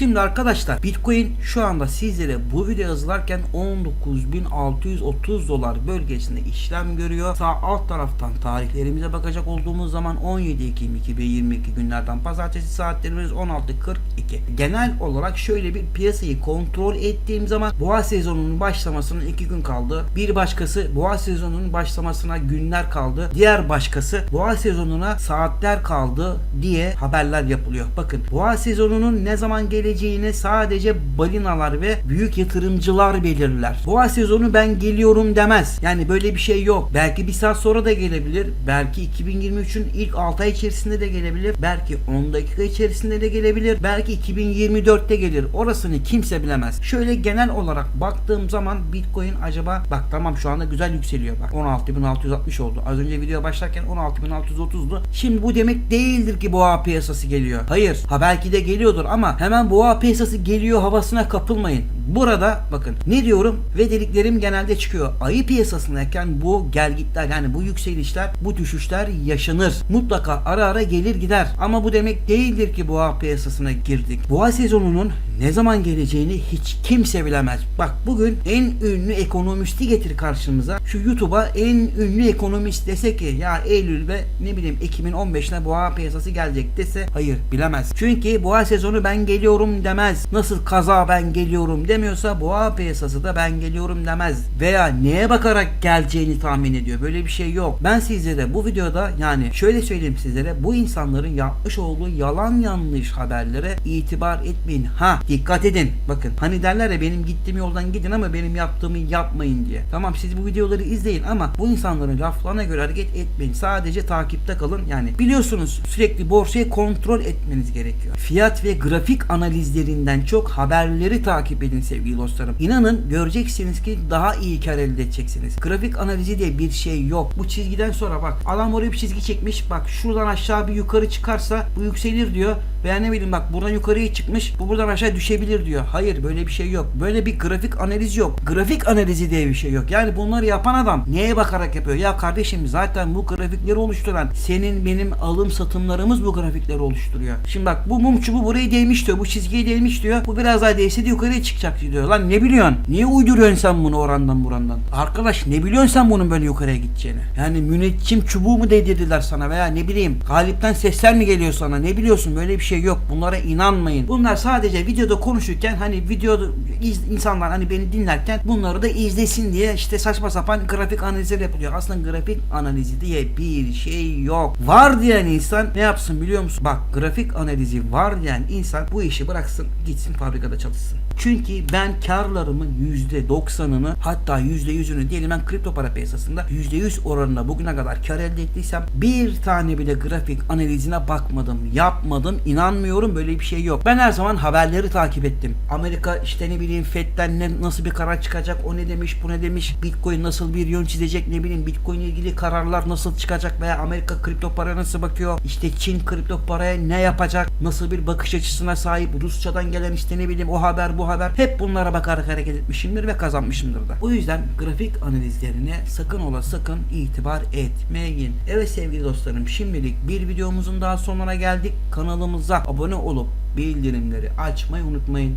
Şimdi arkadaşlar Bitcoin şu anda sizlere bu video yazılarken 19.630 dolar bölgesinde işlem görüyor. Sağ alt taraftan tarihlerimize bakacak olduğumuz zaman 17 Ekim 2022 günlerden pazartesi saatlerimiz 16.42. Genel olarak şöyle bir piyasayı kontrol ettiğim zaman boğa sezonunun başlamasına 2 gün kaldı. Bir başkası boğa sezonunun başlamasına günler kaldı. Diğer başkası boğa sezonuna saatler kaldı diye haberler yapılıyor. Bakın boğa sezonunun ne zaman geleceğini sadece balinalar ve büyük yatırımcılar belirler. Boğa sezonu ben geliyorum demez. Yani böyle bir şey yok. Belki bir saat sonra da gelebilir. Belki 2023'ün ilk 6 ay içerisinde de gelebilir. Belki 10 dakika içerisinde de gelebilir. Belki 2024'te gelir. Orasını kimse bilemez. Şöyle genel olarak baktığım zaman Bitcoin acaba bak tamam şu anda güzel yükseliyor bak 16.660 oldu. Az önce video başlarken 16.630'du. Şimdi bu demek değildir ki boğa piyasası geliyor. Hayır. Ha belki de geliyordur ama hemen boğa piyasası geliyor havasına kapılmayın. Burada bakın ne diyorum ve dediklerim genelde çıkıyor. Ayı piyasasındayken bu gelgitler yani bu yükselişler bu düşüşler yaşanır. Mutlaka ara ara gelir gider. Ama bu demek değildir ki boğa piyasasına girdik. Boğa sezonunun ne zaman geleceğini hiç kimse bilemez. Bak bugün en ünlü ekonomisti getir karşımıza. Şu YouTube'a en ünlü ekonomist dese ki ya Eylül ve ne bileyim Ekim'in 15'ine boğa piyasası gelecek dese hayır bilemez. Çünkü boğa sezonu ben geliyorum demez. Nasıl kaza ben geliyorum demiyorsa boğa piyasası da ben geliyorum demez. Veya neye bakarak geleceğini tahmin ediyor. Böyle bir şey yok. Ben sizlere bu videoda yani şöyle söyleyeyim sizlere bu insanların yapmış olduğu yalan yanlış haberlere itibar etmeyin. Ha dikkat edin. Bakın hani derler ya benim gittiğim yoldan gidin ama benim yaptığımı yapmayın diye. Tamam siz bu videoları izleyin ama bu insanların laflarına göre hareket etmeyin. Sadece takipte kalın. Yani biliyorsunuz sürekli borsayı kontrol etmeniz gerekiyor. Fiyat ve grafik analizlerinden çok haberleri takip edin sevgili dostlarım. İnanın göreceksiniz ki daha iyi kar elde edeceksiniz. Grafik analizi diye bir şey yok. Bu çizgiden sonra bak adam oraya bir çizgi çekmiş. Bak şuradan aşağı bir yukarı çıkarsa bu yükselir diyor. Veya ne bileyim bak buradan yukarıya çıkmış. Bu buradan aşağı düşebilir diyor. Hayır böyle bir şey yok. Böyle bir grafik analiz yok. Grafik analizi diye bir şey yok. Yani bunları yapan adam neye bakarak yapıyor? Ya kardeşim zaten bu grafikleri oluşturan senin benim alım satımlarımız bu grafikleri oluşturuyor. Şimdi bak bu mum çubuğu buraya değmiş diyor. Bu çizgiye değmiş diyor. Bu biraz daha değse de yukarıya çıkacak diyor. Lan ne biliyorsun? Niye uyduruyorsun sen bunu orandan burandan? Arkadaş ne biliyorsun sen bunun böyle yukarıya gideceğini? Yani müneccim çubuğu mu değdirdiler sana veya ne bileyim galipten sesler mi geliyor sana? Ne biliyorsun? Böyle bir şey yok. Bunlara inanmayın. Bunlar sadece videoda konuşurken hani videoda insanlar hani beni dinlerken bunları da izlesin diye işte saçma sapan grafik analizler yapılıyor. Aslında grafik analizi diye bir şey yok. Var diyen insan ne yapsın biliyor musun? Bak grafik analizi var diyen insan bu işi bıraksın gitsin fabrikada çalışsın. Çünkü ben karlarımın %90'ını hatta %100'ünü diyelim ben kripto para piyasasında %100 oranına bugüne kadar kar elde ettiysem bir tane bile grafik analizine bakmadım, yapmadım, inanmıyorum böyle bir şey yok. Ben her zaman haberleri takip ettim. Amerika işte ne bileyim FED'den ne, nasıl bir karar çıkacak, o ne demiş, bu ne demiş, Bitcoin nasıl bir yön çizecek, ne bileyim Bitcoin ile ilgili kararlar nasıl çıkacak veya Amerika kripto para nasıl bakıyor, işte Çin kripto paraya ne yapacak, nasıl bir bakış açısına sahip, Rusçadan gelen işte ne bileyim o haber bu haber hep bunlara bakarak hareket etmişimdir ve kazanmışımdır da. O yüzden grafik analizlerine sakın ola sakın itibar etmeyin. Evet sevgili dostlarım şimdilik bir videomuzun daha sonuna geldik. Kanalımıza abone olup bildirimleri açmayı unutmayın.